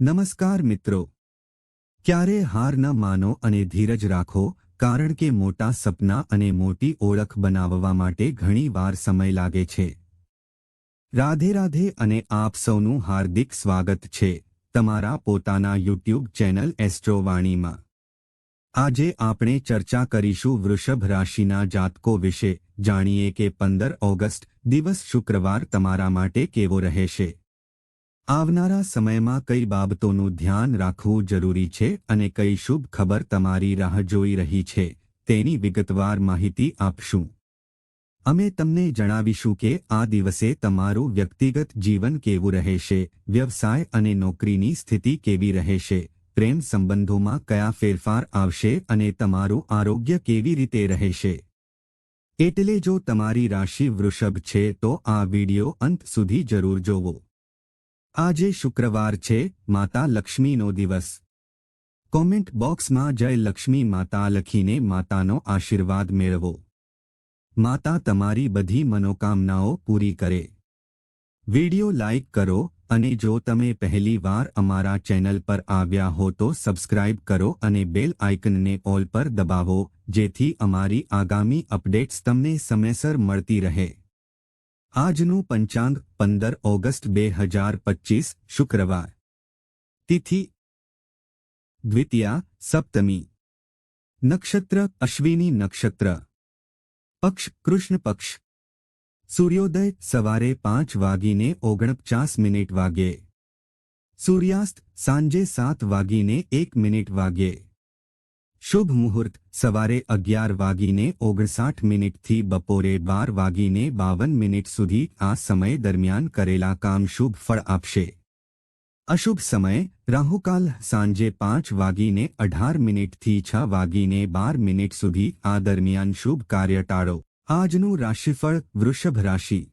નમસ્કાર મિત્રો. ક્યારે હાર ન માનો અને ધીરજ રાખો, કારણ કે મોટા સપના અને મોટી ઓળખ બનાવવા માટે ઘણી વાર સમય લાગે છે. રાધે રાધે અને આપ સૌનું હાર્દિક સ્વાગત છે, તમારા પોતાના યુટ્યુબ ચેનલ એસ્ટ્રોવાણીમાં આજે આપણે ચર્ચા કરીશું વૃષભ રાશિના જાતકો વિશે, જાણીએ કે પંદર ઓગસ્ટ, દિવસ શુક્રવાર તમારા માટે કેવો રહેશે. આવનારા સમયમાં કઈ બાબતોનું ધ્યાન રાખવું જરૂરી છે અને કઈ શુભ ખબર તમારી રાહ જોઈ રહી છે, તેની વિગતવાર માહિતી આપશું. અમે તમને જણાવીશું કે આ દિવસે તમારું વ્યક્તિગત જીવન કેવું રહેશે, વ્યવસાય અને નોકરીની સ્થિતિ કેવી રહેશે, પ્રેમ સંબંધોમાં કયા ફેરફાર આવશે અને તમારું આરોગ્ય કેવી રીતે રહેશે. એટલે જો તમારી રાશિ વૃષભ છે તો આ વિડિયો અંત સુધી જરૂર જોવો. આજે શુક્રવાર છે, માતા લક્ષ્મીનો દિવસ. કોમેન્ટ બોક્સમાં જય લક્ષ્મી માતા લખીને માતાનો આશીર્વાદ મેળવો. માતા તમારી બધી મનોકામનાઓ પૂરી કરે. વિડિયો લાઇક કરો અને જો તમે પહેલી વાર અમારા ચેનલ પર આવ્યા હો તો સબસ્ક્રાઇબ કરો અને બેલ આઇકનને ઓલ પર દબાવો, જેથી અમારી આગામી અપડેટ્સ તમને સમયસર મળતી રહે. આજનું પંચાંગ પંદર ઓગસ્ટ બે હજાર પચીસ શુક્રવાર. તિથિ દ્વિતીયા સપ્તમી. નક્ષત્ર અશ્વિની નક્ષત્ર. પક્ષ કૃષ્ણ પક્ષ. સૂર્યોદય સવારે પાંચ વાગીને ઓગણપચાસ મિનિટ વાગ્યે સૂર્યાસ્ત સાંજે સાત વાગીને એક મિનિટ વાગ્યે શુભ મુહૂર્ત, સવારે અગિયાર વાગીને ઓગણસાઠ મિનિટથી બપોરે બાર વાગીને બાવન મિનિટ સુધી આ સમય દરમિયાન કરેલા કામ શુભ ફળ આપશે. અશુભ સમય, રાહુકાલ સાંજે પાંચ વાગીને અઢાર મિનિટથી છ વાગીને બાર મિનિટ સુધી આ દરમિયાન શુભ કાર્ય ટાળો. આજનું રાશિફળ વૃષભ રાશિ.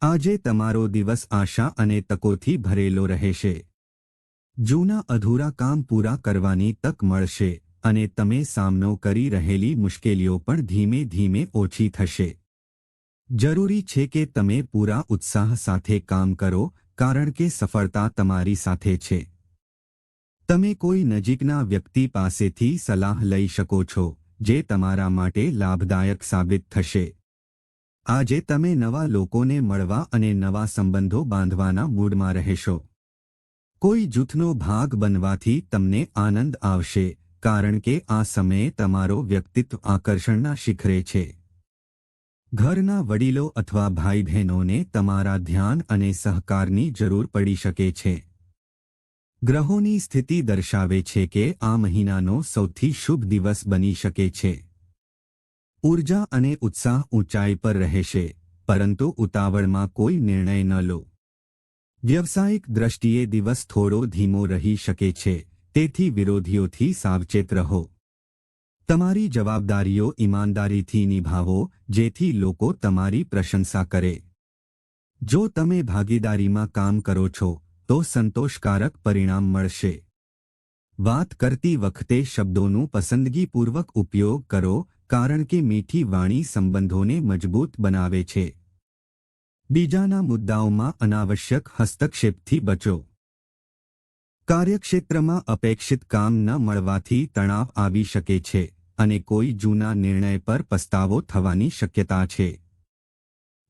આજે તમારો દિવસ આશા અને તકોથી ભરેલો રહેશે. જૂના અધૂરા કામ પૂરા કરવાની તક મળશે. અને તમે સામનો કરી રહેલી મુશ્કેલીઓ પણ ધીમે ધીમે ઓછી થશે. જરૂરી છે કે તમે પૂરા ઉત્સાહ સાથે કામ કરો, કારણ કે સફળતા તમારી સાથે છે. તમે કોઈ નજીકના વ્યક્તિ પાસેથી સલાહ લઈ શકો છો, જે તમારા માટે લાભદાયક સાબિત થશે. આજે તમે નવા લોકોને મળવા અને નવા સંબંધો બાંધવાના મૂડમાં રહેશો. કોઈ જૂથનો ભાગ બનવાથી તમને આનંદ આવશે કારણ કે આ સમયે તમારો વ્યક્તિત્વ આકર્ષણના શિખરે છે. ઘરના વડીલો અથવા ભાઈ બહેનોને તમારા ધ્યાન અને સહકારની જરૂર પડી શકે છે. ગ્રહોની સ્થિતિ દર્શાવે છે કે આ મહિનાનો સૌથી શુભ દિવસ બની શકે છે. ઊર્જા અને ઉત્સાહ ઊંચાઈ પર રહેશે, પરંતુ ઉતાવળમાં કોઈ નિર્ણય ન લો. વ્યવસાયિક દ્રષ્ટિએ દિવસ થોડો ધીમો રહી શકે છે. તેથી વિરોધીઓથી સાવચેત રહો. તમારી જવાબદારીઓ ઈમાનદારીથી નિભાવો, જેથી લોકો તમારી પ્રશંસા કરે. જો તમે ભાગીદારીમાં કામ કરો છો, તો સંતોષકારક પરિણામ મળશે. વાત કરતી વખતે શબ્દોનું પસંદગીપૂર્વક ઉપયોગ કરો, કારણ કે મીઠી વાણી સંબંધોને મજબૂત બનાવે છે. બીજાના મુદ્દાઓમાં અનાવશ્યક હસ્તક્ષેપથી બચો. કાર્યક્ષેત્રમાં અપેક્ષિત કામ ન મળવાથી તણાવ આવી શકે છે અને કોઈ જૂના નિર્ણય પર પસ્તાવો થવાની શક્યતા છે.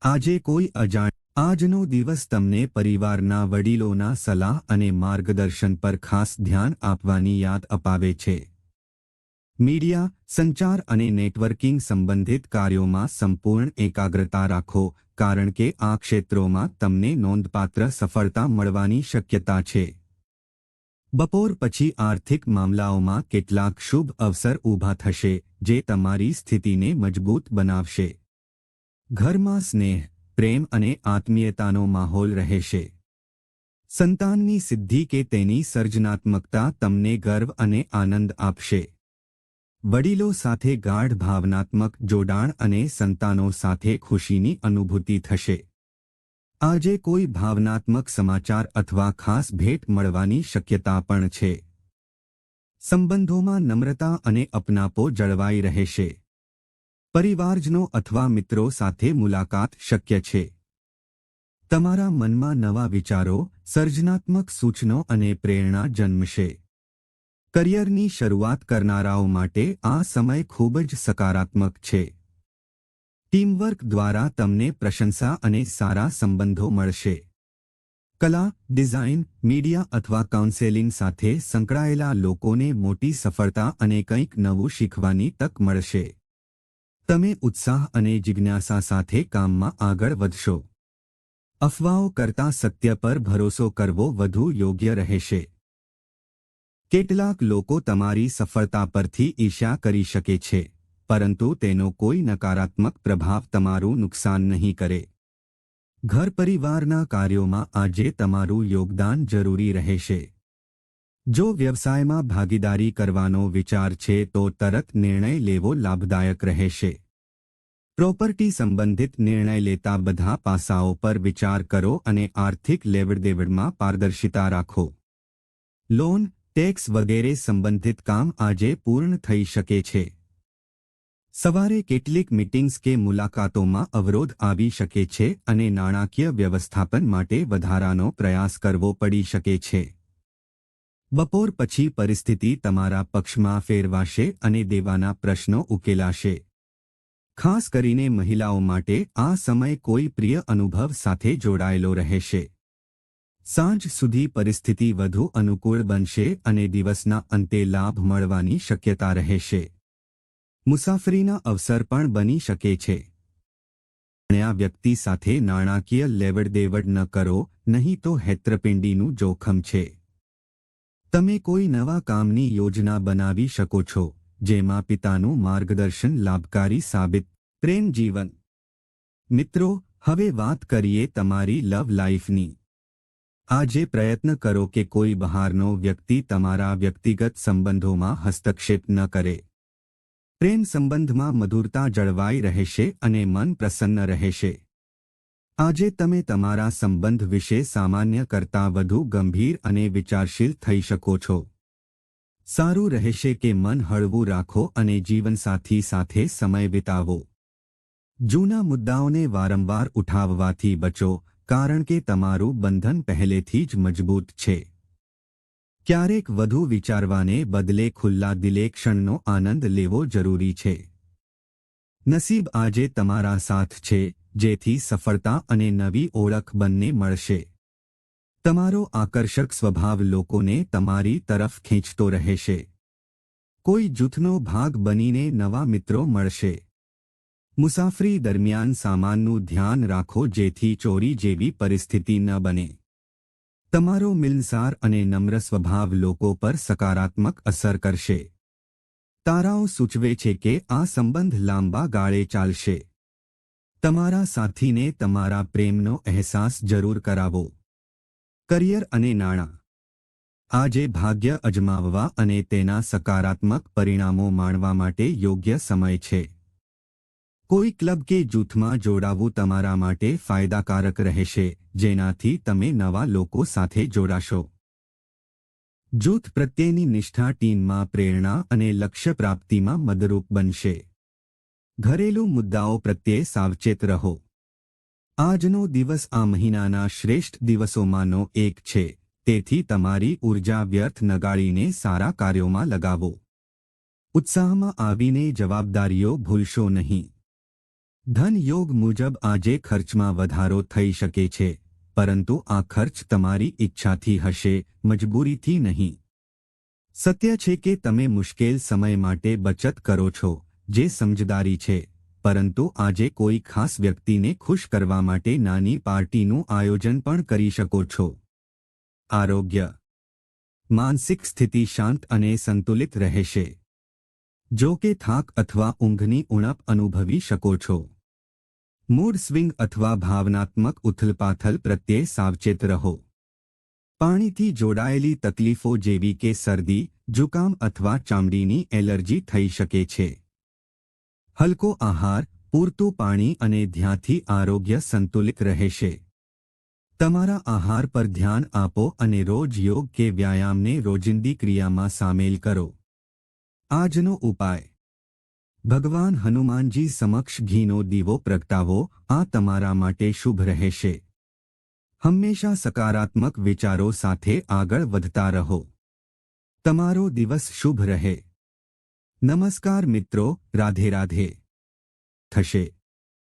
આજે કોઈ અજાણ આજનો દિવસ તમને પરિવારના વડીલોના સલાહ અને માર્ગદર્શન પર ખાસ ધ્યાન આપવાની યાદ અપાવે છે. મીડિયા, સંચાર અને નેટવર્કિંગ સંબંધિત કાર્યોમાં સંપૂર્ણ એકાગ્રતા રાખો, કારણ કે આ ક્ષેત્રોમાં તમને નોંધપાત્ર સફળતા મળવાની શક્યતા છે. બપોર પછી આર્થિક મામલાઓમાં કેટલાક શુભ અવસર ઊભા થશે, જે તમારી સ્થિતિને મજબૂત બનાવશે. ઘરમાં સ્નેહ, પ્રેમ અને આત્મીયતાનો માહોલ રહેશે. સંતાનની સિદ્ધિ કે તેની સર્જનાત્મકતા તમને ગર્વ અને આનંદ આપશે. વડીલો સાથે ગાઢ ભાવનાત્મક જોડાણ અને સંતાનો સાથે ખુશીની અનુભૂતિ થશે. આજે કોઈ ભાવનાત્મક સમાચાર અથવા ખાસ ભેટ મળવાની શક્યતા પણ છે. સંબંધોમાં નમ્રતા અને અપનાપો જળવાઈ રહેશે. પરિવારજનો અથવા મિત્રો સાથે મુલાકાત શક્ય છે. તમારા મનમાં નવા વિચારો, સર્જનાત્મક સૂચનો અને પ્રેરણા જન્મશે. કરિયરની શરૂઆત કરનારાઓ માટે આ સમય ખૂબ જ સકારાત્મક છે. ટીમવર્ક દ્વારા તમને પ્રશંસા અને સારા સંબંધો મળશે. કલા, ડિઝાઇન, મીડિયા અથવા કાઉન્સેલિંગ સાથે સંકળાયેલા લોકોને મોટી સફળતા અને કંઈક નવું શીખવાની તક મળશે. તમે ઉત્સાહ અને જિજ્ઞાસા સાથે કામમાં આગળ વધશો. અફવાઓ કરતાં સત્ય પર ભરોસો કરવો વધુ યોગ્ય રહેશે. કેટલાક લોકો તમારી સફળતા પરથી ઈર્ષ્યા કરી શકે છે. પરંતુ તેનો કોઈ નકારાત્મક પ્રભાવ તમારું નુકસાન નહીં કરે. ઘર પરિવારના કાર્યોમાં આજે તમારું યોગદાન જરૂરી રહેશે. જો વ્યવસાયમાં ભાગીદારી કરવાનો વિચાર છે તો તરત નિર્ણય લેવો લાભદાયક રહેશે. પ્રોપર્ટી સંબંધિત નિર્ણય લેતા બધા પાસાઓ પર વિચાર કરો અને આર્થિક લેવડદેવડમાં પારદર્શિતા રાખો. લોન, ટેક્સ વગેરે સંબંધિત કામ આજે પૂર્ણ થઈ શકે છે. સવારે કેટલીક મીટિંગ્સ કે મુલાકાતોમાં અવરોધ આવી શકે છે અને નાણાકીય વ્યવસ્થાપન માટે વધારાનો પ્રયાસ કરવો પડી શકે છે. બપોર પછી પરિસ્થિતિ તમારા પક્ષમાં ફેરવાશે અને દેવાના પ્રશ્નો ઉકેલાશે. ખાસ કરીને મહિલાઓ માટે આ સમય કોઈ પ્રિય અનુભવ સાથે જોડાયેલો રહેશે. સાંજ સુધી પરિસ્થિતિ વધુ અનુકૂળ બનશે અને દિવસના અંતે લાભ મળવાની શક્યતા રહેશે. મુસાફરીના અવસર પણ બની શકે છે. આ વ્યક્તિ સાથે નાણાકીય લેવડદેવડ ન કરો, નહીં તો હેત્રપિંડીનું જોખમ છે. તમે કોઈ નવા કામની યોજના બનાવી શકો છો, જેમાં પિતાનું માર્ગદર્શન લાભકારી સાબિત, પ્રેમ જીવન. મિત્રો, હવે વાત કરીએ તમારી લવ લાઈફની. આજે પ્રયત્ન કરો કે કોઈ બહારનો વ્યક્તિ તમારા વ્યક્તિગત સંબંધોમાં હસ્તક્ષેપ ન કરે. પ્રેમ સંબંધમાં મધુરતા જળવાઈ રહેશે અને મન પ્રસન્ન રહેશે. આજે તમે તમારા સંબંધ વિશે સામાન્ય કરતાં વધુ ગંભીર અને વિચારશીલ થઈ શકો છો. સારું રહેશે કે મન હળવું રાખો અને જીવનસાથી સાથે સમય વિતાવો. જૂના મુદ્દાઓને વારંવાર ઉઠાવવાથી બચો, કારણ કે તમારું બંધન પહેલેથી જ મજબૂત છે. ક્યારેક વધુ વિચારવાને બદલે ખુલ્લા દિલે ક્ષણનો આનંદ લેવો જરૂરી છે. નસીબ આજે તમારા સાથ છે, જેથી સફળતા અને નવી ઓળખ બંને મળશે. તમારો આકર્ષક સ્વભાવ લોકોને તમારી તરફ ખેંચતો રહેશે. કોઈ જૂથનો ભાગ બનીને નવા મિત્રો મળશે. મુસાફરી દરમિયાન સામાનનું ધ્યાન રાખો જેથી ચોરી જેવી પરિસ્થિતિ ન બને. તમારો મિલનસાર અને નમ્ર સ્વભાવ લોકો પર સકારાત્મક અસર કરશે. તારાઓ સૂચવે છે કે આ સંબંધ લાંબા ગાળે ચાલશે. તમારા સાથીને તમારા પ્રેમનો અહેસાસ જરૂર કરાવો. કરિયર અને નાણાં. આજે ભાગ્ય અજમાવવા અને તેના સકારાત્મક પરિણામો માણવા માટે યોગ્ય સમય છે. કોઈ ક્લબ કે જૂથમાં જોડાવું તમારા માટે ફાયદાકારક રહેશે. જેનાથી તમે નવા લોકો સાથે જોડાશો. જૂથ પ્રત્યેની નિષ્ઠા ટીમમાં પ્રેરણા અને લક્ષ્ય પ્રાપ્તિમાં મદરૂપ બનશે. ઘરેલું મુદ્દાઓ પ્રત્યે સાવચેત રહો. આજનો દિવસ આ મહિનાના શ્રેષ્ઠ દિવસોમાંનો એક છે, તેથી તમારી ઊર્જા વ્યર્થ નગાળીને સારા કાર્યોમાં લગાવો. ઉત્સાહમાં આવીને જવાબદારીઓ ભૂલશો નહીં. ધન યોગ મુજબ આજે ખર્ચમાં વધારો થઈ શકે છે. પરંતુ આ ખર્ચ તમારી ઈચ્છાથી હશે, મજબૂરીથી નહીં. સત્ય છે કે તમે મુશ્કેલ સમય માટે બચત કરો છો, જે સમજદારી છે, પરંતુ આજે કોઈ ખાસ વ્યક્તિને ખુશ કરવા માટે નાની પાર્ટીનું આયોજન પણ કરી શકો છો. આરોગ્ય. માનસિક સ્થિતિ શાંત અને સંતુલિત રહેશે. જો કે થાક અથવા ઊંઘની ઉણપ અનુભવી શકો છો. મૂડ સ્વિંગ અથવા ભાવનાત્મક ઉથલપાથલ પ્રત્યે સાવચેત રહો. પાણીથી જોડાયેલી તકલીફો જેવી કે શરદી, જુકામ અથવા ચામડીની એલર્જી થઈ શકે છે. હલકો આહાર, પૂરતું પાણી અને ધ્યાનથી આરોગ્ય સંતુલિત રહેશે. તમારા આહાર પર ધ્યાન આપો અને રોજ યોગ કે વ્યાયામને રોજિંદી ક્રિયામાં સામેલ કરો. આજનો ઉપાય. ભગવાન હનુમાનજી સમક્ષ ઘીનો દીવો પ્રગટાવો, આ તમારા માટે શુભ રહેશે. હંમેશા સકારાત્મક વિચારો સાથે આગળ વધતા રહો. તમારો દિવસ શુભ રહે. નમસ્કાર મિત્રો, રાધે રાધે. થશે.